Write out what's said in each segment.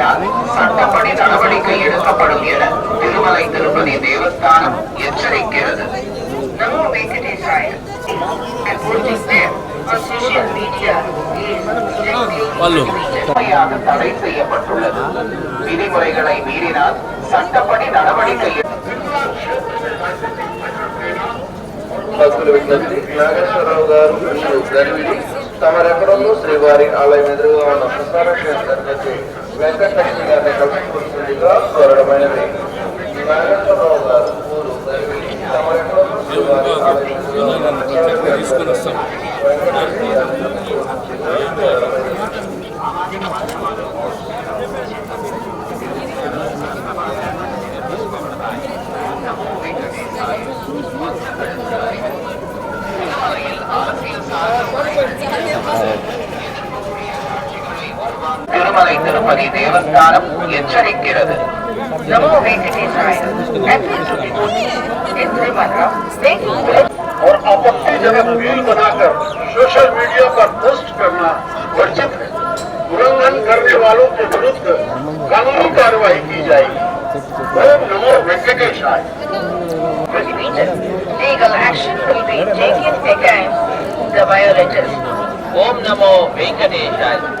மீறினால் சட்டப்படி நடவடிக்கை எடுக்கப்படும் என திருமலை திருப்பதி தேவஸ்தானம் எச்சரிக்கிறது நமோ வெங்கடேசாய And putting them on social media is వాళ్ళు. கடுமையாக தடை செய்யப்பட்டுள்ளது விதிமுறைகளை மீறினால் சட்டப்படி நடவடிக்கை భక్తులు విజ్ఞప్తి నాగేశ్వరరావు గారు మరియు గరివిడి తమరెక్కడో శ్రీవారి ఆలయం ఎదురుగా ఉన్న ప్రసార కేంద్రం వచ్చి వెంకటలక్ష్మి గారిని కలుసుకోవాల్సిందిగా కోరడమైనది నాగేశ్వరరావు గారు ఊరు గరివిడి తమరెక్కడో శ్రీవారి ఆలయం திருமலை திருப்பதி தேவஸ்தானம் எச்சரிக்கிறது நமோ வெங்கடேசாய और आपत्तिजनक रील बनाकर सोशल मीडिया पर पोस्ट करना वर्जित है उल्लंघन करने वालों के विरुद्ध कानूनी कार्रवाई की जाएगी ओम नमो वेंकटेशाय Legal action will be taken against the violators. Om Namo Venkateshaya.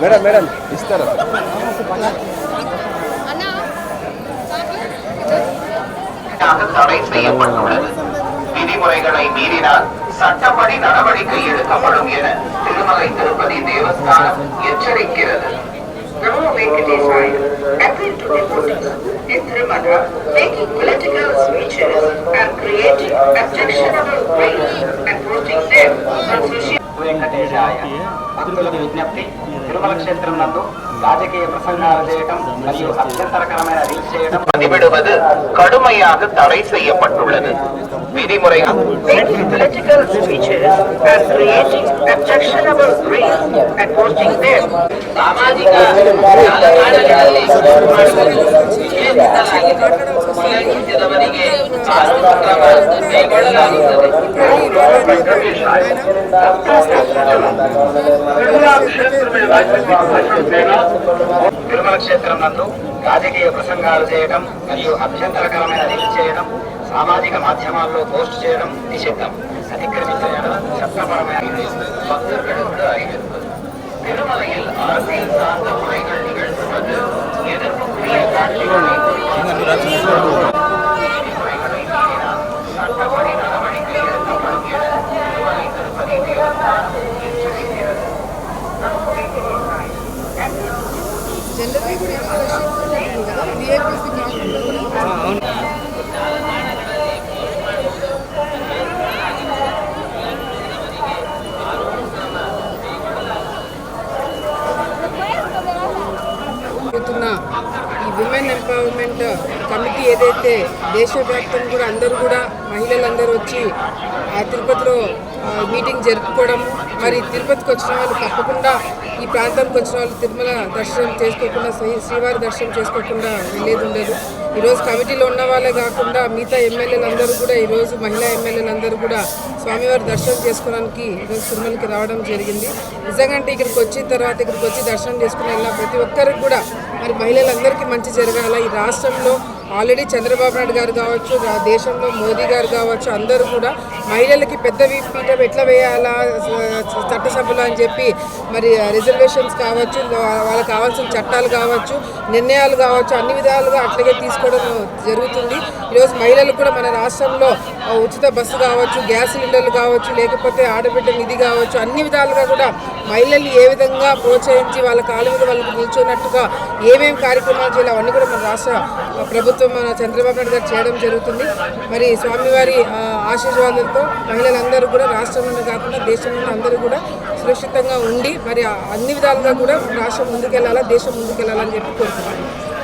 Madam madam ఇస్తారా கடுமையாக தடை செய்யப்பட்டுள்ளது விதிமுறைகளை மீறினால் சட்டப்படி நடவடிக்கை எடுக்கப்படும் என Thirumalai Tirupati Devasthanam எச்சரிக்கிறது Namo Venkatesaya appeal to devotees in Tirumala making political speeches and creating objectionable and posting them on social వెంకటేశాయ భక్తుల విజ్ఞప్తి తిరుమల క్షేత్రం నందు రాజకీయ ప్రసంగాలు చేయడం మరియు అభ్యంతరకరమైన రీల్ చేయడం பதிவிடுவது கடுமையாக தடை செய்யப்பட்டுள்ளது விதிமுறை political speeches and creating objectionable reels and posting them ಸಾಮಾಜಿಕ ಜಾಲತಾಣಗಳಲ್ಲಿ ಮಾಡುವುದು ನಿಷೇಧಿಸಲಾಗಿದೆ ಉಲ್ಲಂಘಿಸಿದವರಿಗೆ ಕಾನೂನು ಕ್ರಮ ಕೈಗೊಳ್ಳಲಾಗುತ್ತದೆ ಕ್ಷೇತ್ರ తిరుమల క్షేత్రం నందు రాజకీయ ప్రసంగాలు చేయడం మరియు అభ్యంతరకరమైన రీల్ చేయడం సామాజిక మాధ్యమాల్లో పోస్ట్ చేయడం నిషిద్ధం. అతిక్రమించడం ఎంపవర్మెంట్ కమిటీ ఏదైతే దేశవ్యాప్తంగా కూడా అందరూ కూడా మహిళలందరూ వచ్చి ఆ తిరుపతిలో మీటింగ్ జరుపుకోవడం మరి తిరుపతికి వచ్చిన వాళ్ళు తప్పకుండా ఈ ప్రాంతానికి వచ్చిన వాళ్ళు తిరుమల దర్శనం చేసుకోకుండా శ్రీ శ్రీవారి దర్శనం చేసుకోకుండా వెళ్ళేది ఉండదు. ఈరోజు కమిటీలో ఉన్న వాళ్ళే కాకుండా మిగతా ఎమ్మెల్యేలందరూ కూడా ఈరోజు మహిళా ఎమ్మెల్యేలందరూ కూడా స్వామివారి దర్శనం చేసుకోవడానికి ఈరోజు తిరుమలకి రావడం జరిగింది. నిజంగా అంటే ఇక్కడికి వచ్చిన తర్వాత ఇక్కడికి వచ్చి దర్శనం చేసుకుని వెళ్ళిన ప్రతి ఒక్కరికి కూడా మరి మహిళలందరికీ మంచి జరగాల. ఈ రాష్ట్రంలో ఆల్రెడీ చంద్రబాబు నాయుడు గారు కావచ్చు దేశంలో మోదీ గారు కావచ్చు అందరూ కూడా మహిళలకి పెద్ద పీఠం ఎట్లా వేయాలా చట్టసభలు అని చెప్పి మరి రిజర్వేషన్స్ కావచ్చు వాళ్ళకి కావాల్సిన చట్టాలు కావచ్చు నిర్ణయాలు కావచ్చు అన్ని విధాలుగా అట్లాగే తీసుకోవడం జరుగుతుంది. ఈరోజు మహిళలకు కూడా మన రాష్ట్రంలో ఉచిత బస్సు కావచ్చు గ్యాస్ సిలిండర్లు కావచ్చు లేకపోతే ఆడబిడ్డ నిధి కావచ్చు అన్ని విధాలుగా కూడా మహిళలు ఏ విధంగా ప్రోత్సహించి వాళ్ళ కాలు మీద వాళ్ళకి నిల్చున్నట్టుగా ఏమేమి కార్యక్రమాలు చేయాలి అవన్నీ కూడా మన రాష్ట్ర ప్రభుత్వం మన చంద్రబాబు నాయుడు గారు చేయడం జరుగుతుంది. మరి స్వామివారి ఆశీర్వాదంతో మహిళలందరూ కూడా రాష్ట్రంలోనే కాకుండా దేశంలోనే అందరూ కూడా సురక్షితంగా ఉండి మరి అన్ని విధాలుగా కూడా రాష్ట్రం ముందుకెళ్ళాలా దేశం ముందుకెళ్ళాలని చెప్పి కోరుతున్నాను